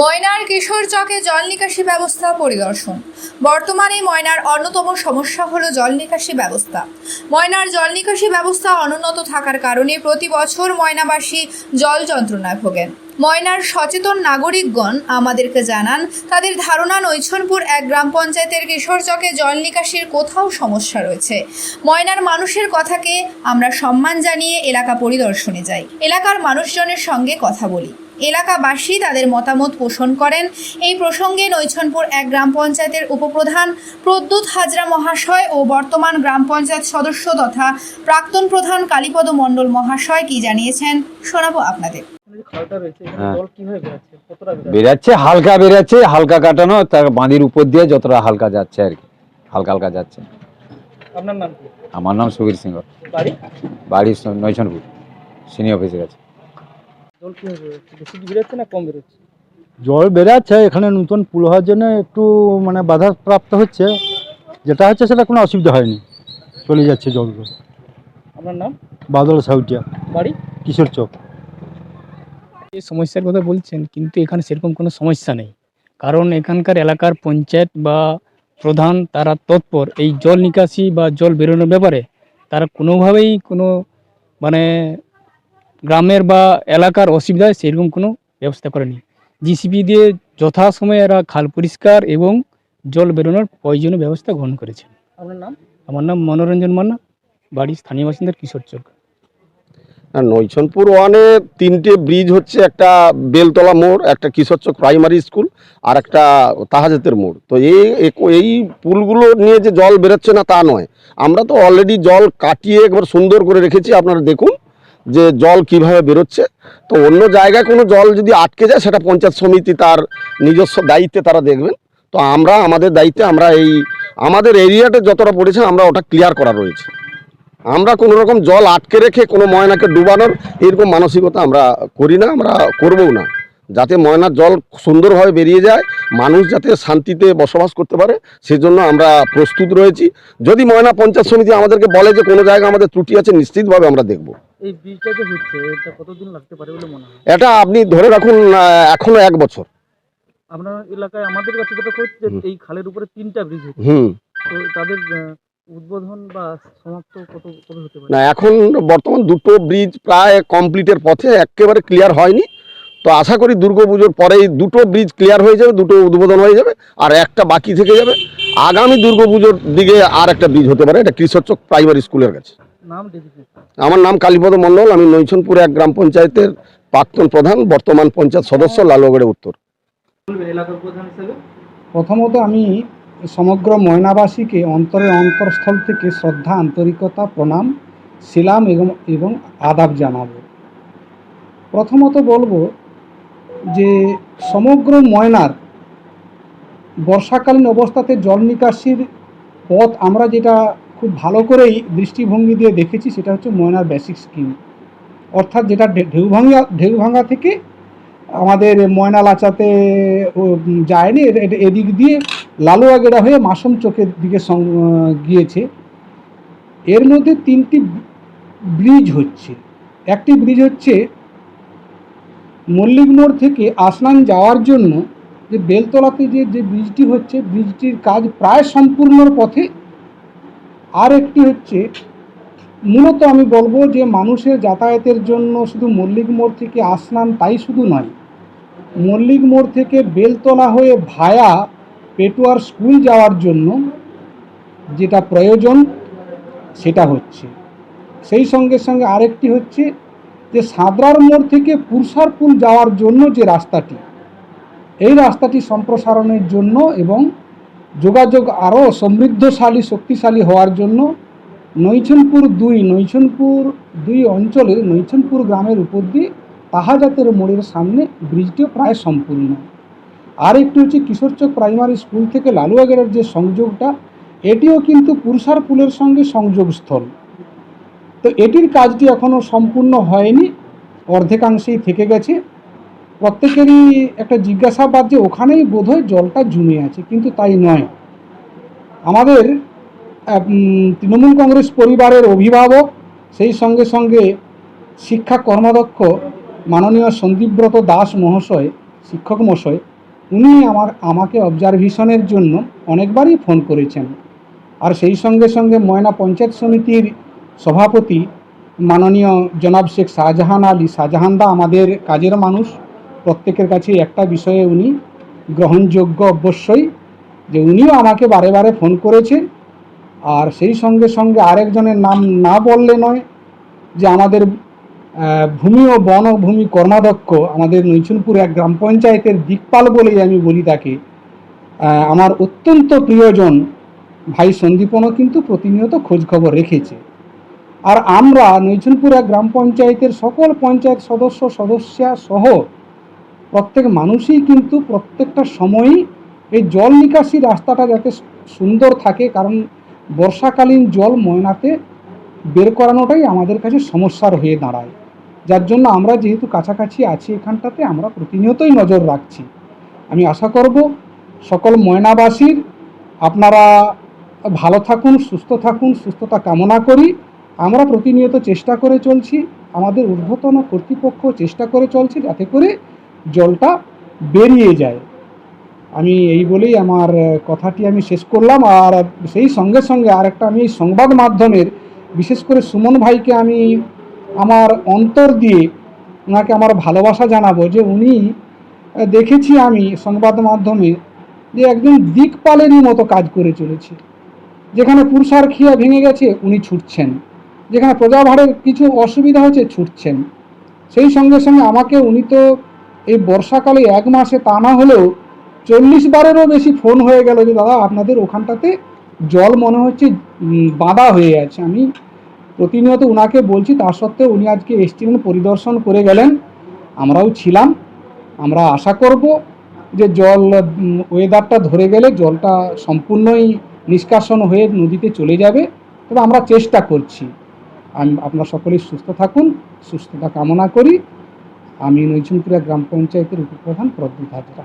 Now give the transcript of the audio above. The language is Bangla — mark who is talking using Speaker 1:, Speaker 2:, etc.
Speaker 1: ময়নার কিশোর চকে জল নিকাশি ব্যবস্থা পরিদর্শন। বর্তমানে ময়নার অন্যতম সমস্যা হলো জল নিকাশি ব্যবস্থা। ময়নার জল নিকাশি ব্যবস্থা অনুন্নত থাকার কারণে প্রতি বছর ময়নাবাসী জল যন্ত্রণায় ভোগেন। ময়নার সচেতন নাগরিকগণ আমাদেরকে জানান, তাদের ধারণা নৈছনপুর এক গ্রাম পঞ্চায়েতের কিশোর চকে জল নিকাশির কোথাও সমস্যা রয়েছে। ময়নার মানুষের কথাকে আমরা সম্মান জানিয়ে এলাকা পরিদর্শনে যাই। এলাকার মানুষজনের সঙ্গে কথা বলি। এলাকাবাসী তাদের মতামত পোষণ করেন। এই প্রসঙ্গে নৈছনপুর এক গ্রাম পঞ্চায়েতের উপপ্রধান প্রদ্যুৎ হাজরা মহাশয় ও বর্তমান গ্রাম পঞ্চায়েত সদস্য তথা প্রাক্তন প্রধান কালীপদ মণ্ডল মহাশয় কি জানিয়েছেন শোনাবো আপনাদের।
Speaker 2: হ্যাঁ।
Speaker 3: বেরাচ্ছে?
Speaker 2: হালকা বেরাচ্ছে হালকা কাটানো তার বাঁধির উপর দিয়ে যতটা হালকা যাচ্ছে আর কি হালকা হালকা যাচ্ছে।
Speaker 3: আপনার নাম
Speaker 2: আমার নাম সুবীর সিংহ।
Speaker 3: বাড়ি?
Speaker 2: বাড়ি নৈছনপুর সিনিয়র অফিসের কাছে
Speaker 3: জল কীভাবে বেরোচ্ছে বেশি বেরোচ্ছে না কম বেরোচ্ছে?
Speaker 4: জল বেড়াচ্ছে এখানে নতুন পুল হওয়ার জন্য একটু মানে বাধা প্রাপ্ত হচ্ছে। যেটা হচ্ছে সেটা কোনো অসুবিধা হয়নি। চলে যাচ্ছে জলগুলো
Speaker 3: আপনার নাম?
Speaker 4: বাদল সাউটিয়া।
Speaker 3: বাড়ি?
Speaker 4: কিশোর চক।
Speaker 5: এই সমস্যার কথা বলছেন কিন্তু এখানে সেরকম কোনো সমস্যা নেই। কারণ এখানকার এলাকার পঞ্চায়েত বা প্রধান তারা তৎপর। এই জল নিকাশি বা জল বেরোনোর ব্যাপারে তারা কোনোভাবেই কোনো মানে গ্রামের বা এলাকার অসুবিধায় সেরকম কোনো ব্যবস্থা করেনি। জিসিপি দিয়ে যথাসময়ে এরা খাল পরিষ্কার এবং জল বেরোনোর প্রয়োজনীয় ব্যবস্থা গ্রহণ করেছে।
Speaker 3: আপনার নাম?
Speaker 5: আমার নাম মনোরঞ্জন মান্না বাড়ি স্থানীয় বাসিন্দার কিশোর চক
Speaker 6: আর নৈছনপুর ওয়ানে তিনটে ব্রিজ হচ্ছে একটা বেলতলা মোড় একটা কিশোরচক প্রাইমারি স্কুল আর একটা তাহাজাতের মোড়। তো এই এই পুলগুলো নিয়ে যে জল বেরোচ্ছে না তা নয়। আমরা তো অলরেডি জল কাটিয়ে একবার সুন্দর করে রেখেছি আপনারা দেখুন। যে জল কীভাবে বেরোচ্ছে, তো অন্য জায়গায় কোনো জল যদি আটকে যায়, সেটা পঞ্চায়েত সমিতি তার নিজস্ব দায়িত্বে তারা দেখবেন। তো আমরা, আমাদের দায়িত্বে আমরা এই, আমাদের এরিয়াতে যতটা পড়েছে, আমরা ওটা ক্লিয়ার করা রয়েছে। আমরা কোনো রকম জল আটকে রেখে কোনো ময়নাকে ডুবানোর এরকম মানসিকতা আমরা করি না, আমরা করবও না। যাতে ময়নার জল সুন্দরভাবে বেরিয়ে যায়, মানুষ যাতে শান্তিতে বসবাস করতে পারে, সেজন্য আমরা প্রস্তুত রয়েছি। যদি ময়না পঞ্চায়েত সমিতি আমাদেরকে বলে যে কোনো জায়গায় আমাদের ত্রুটি আছে, নিশ্চিতভাবে আমরা দেখব।
Speaker 3: এই ব্রিজটা যে হচ্ছে এটা কতদিন লাগতে পারে বলে মনে হয়?
Speaker 6: এটা আপনি ধরে রাখুন এখনও এক বছর।
Speaker 3: আপনার এলাকায় আমাদের কাছে যেটা হচ্ছে এই খালের উপরে তিনটা ব্রিজ হচ্ছে।
Speaker 6: হুম।
Speaker 3: তো তাদের উদ্বোধন বা সমাপ্ত কত কবে হতে পারে?
Speaker 6: না এখন বর্তমান দুটো ব্রিজ প্রায় কমপ্লিটের পথে একেবারে ক্লিয়ার হয়নি। তো আশা করি দুর্গাপুজোর পরেই দুটো ব্রিজ ক্লিয়ার হয়ে যাবে দুটো উদ্বোধন হয়ে যাবে আর একটা বাকি থেকে যাবে। আগামী দুর্গাপুজোর দিকে আর একটা ব্রিজ হতে পারে এটা কৃষকচক প্রাইমারি স্কুলের কাছে। আমার নাম কালীপদ মণ্ডল আমি নৈছনপুর এক গ্রাম পঞ্চায়েতের প্রাক্তন প্রধান বর্তমান পঞ্চায়েত সদস্য লালগড়ে উত্তর।
Speaker 3: বলবেন এলাকার প্রধান হিসেবে?
Speaker 4: প্রথমত আমি সমগ্র ময়নাবাসীকে অন্তরে অন্তরস্থল থেকে শ্রদ্ধা আন্তরিকতা প্রণাম শিলাম এবং এবং আদাব জানাব। প্রথমত বলব যে সমগ্র ময়নার বর্ষাকালীন অবস্থাতে জল নিকাশির পথ আমরা যেটা খুব ভালো করেই দৃষ্টিভঙ্গি দিয়ে দেখেছি, সেটা হচ্ছে ময়নার বেসিক স্কিম অর্থাৎ যেটা ঢে- ঢেউভাঙ্গা ঢেউভাঙ্গা থেকে আমাদের ময়না লাচাতে যায়নি এদিক দিয়ে লালুয়াগেড়া হয়ে মাসুম চোখের দিকে গিয়েছে। এর মধ্যে তিনটি ব্রিজ হচ্ছে। একটি ব্রিজ হচ্ছে মল্লিক মোড় থেকে আসলান যাওয়ার জন্য যে বেলতলাতে যে যে ব্রিজটি হচ্ছে, ব্রিজটির কাজ প্রায় সম্পূর্ণর পথে আর একটি হচ্ছে, মূলত আমি বলব যে মানুষের যাতায়াতের জন্য শুধু মল্লিক মোড় থেকে আসলাম তাই শুধু নয়, মল্লিক মোড় থেকে বেলতলা হয়ে ভায়া পেটুয়ার স্কুল যাওয়ার জন্য যেটা প্রয়োজন সেটা হচ্ছে। সেই সঙ্গে সঙ্গে আরেকটি হচ্ছে যে সাঁতরার মোড় থেকে পুরসারপুল যাওয়ার জন্য যে রাস্তাটি, এই রাস্তাটি সম্প্রসারণের জন্য এবং যোগাযোগ আরও সমৃদ্ধশালী, শক্তিশালী হওয়ার জন্য নৈছনপুর দুই নৈছনপুর দুই অঞ্চলের নৈছনপুর গ্রামের উপর দিয়ে তাহাজাতের মোড়ের সামনে ব্রিজটিও প্রায় সম্পূর্ণ। আর একটি হচ্ছে কিশোরচক প্রাইমারি স্কুল থেকে লালুয়াগড়ের যে সংযোগটা, এটিও কিন্তু পুরসার পুলের সঙ্গে সংযোগস্থল। তো এটির কাজটি এখনও সম্পূর্ণ হয়নি, অর্ধেকাংশেই থেকে গেছে। প্রত্যেকেরই একটা জিজ্ঞাসাবাদ যে ওখানেই বোধহয় জলটা জমে আছে, কিন্তু তাই নয়। আমাদের তৃণমূল কংগ্রেস পরিবারের অভিভাবক, সেই সঙ্গে সঙ্গে শিক্ষা কর্মদক্ষ মাননীয় সন্দীপব্রত দাস মহাশয়, শিক্ষক মহাশয় উনি আমার, আমাকে অবজারভেশনের জন্য অনেকবারই ফোন করেছেন। আর সেই সঙ্গে সঙ্গে ময়না পঞ্চায়েত সমিতির সভাপতি মাননীয় জনাব শেখ শাহজাহান আলী শাহজাহানদা আমাদের কাজের মানুষ। প্রত্যেকের কাছে একটা বিষয়ে উনি গ্রহণযোগ্য অবশ্যই, যে উনিও আমাকে বারে বারে ফোন করেছে। আর সেই সঙ্গে সঙ্গে আরেকজনের নাম না বললে নয়, যে আমাদের ভূমি ও বন ও ভূমি কর্মাধ্যক্ষ আমাদের নৈচুনপুর এক গ্রাম পঞ্চায়েতের দিকপাল বলেই আমি বলি তাকে। আমার অত্যন্ত প্রিয়জন ভাই সন্দীপনও কিন্তু প্রতিনিয়ত খোঁজখবর রেখেছে। আর আমরা নৈচুনপুরা গ্রাম পঞ্চায়েতের সকল পঞ্চায়েত সদস্য, সদস্যা সহ প্রত্যেক মানুষই কিন্তু প্রত্যেকটা সময়ই এই জল নিকাশি রাস্তাটা যাতে সুন্দর থাকে, কারণ বর্ষাকালীন জল ময়নাতে বের করানোটাই আমাদের কাছে সমস্যার হয়ে দাঁড়ায়। যার জন্য আমরা যেহেতু কাছাকাছি আছি এখানটাতে, আমরা প্রতিনিয়তই নজর রাখছি। আমি আশা করব সকল ময়নাবাসীর আপনারা ভালো থাকুন, সুস্থ থাকুন, সুস্থতা কামনা করি। আমরা প্রতিনিয়ত চেষ্টা করে চলছি, আমাদের ঊর্ধ্বতন কর্তৃপক্ষ চেষ্টা করে চলছে যাতে করে জলটা বেরিয়ে যায়। আমি এই বলেই আমার কথাটি আমি শেষ করলাম। আর সেই সঙ্গে সঙ্গে আরেকটা আমি সংবাদ মাধ্যমের, বিশেষ করে সুমন ভাইকে আমি আমার অন্তর দিয়ে ওনাকে আমার ভালোবাসা জানাব যে উনি দেখেছি আমি সংবাদ মাধ্যমে যে একজন দিকপালেরই মতো কাজ করে চলেছে। যেখানে পুরসার খিয়া ভেঙে গেছে, উনি ছুটছেন। যেখানে প্রজাভাড়ের কিছু অসুবিধা হচ্ছে ছুটছেন। সেই সঙ্গে সঙ্গে আমাকে উনি তো এই বর্ষাকালে এক মাসে তা না হলেও চল্লিশ বারেরও বেশি ফোন হয়ে গেল যে, দাদা, আপনাদের ওখানটাতে জল মনে হচ্ছে বাঁধা হয়ে আছে। আমি প্রতিনিয়ত উনাকে বলছি, তা সত্ত্বেও উনি আজকে এসছিলেন, পরিদর্শন করে গেলেন। আমরাও ছিলাম। আমরা আশা করব যে, জল ওয়েদারটা ধরে গেলে জলটা সম্পূর্ণই নিষ্কাশন হয়ে নদীতে চলে যাবে। তবে আমরা চেষ্টা করছি। আমি, আপনারা সকলেই সুস্থ থাকুন, সুস্থতা কামনা করি। আমি নৈচনপুরা গ্রাম পঞ্চায়েতের উপপ্রধান প্রদ্যুৎ হাজরা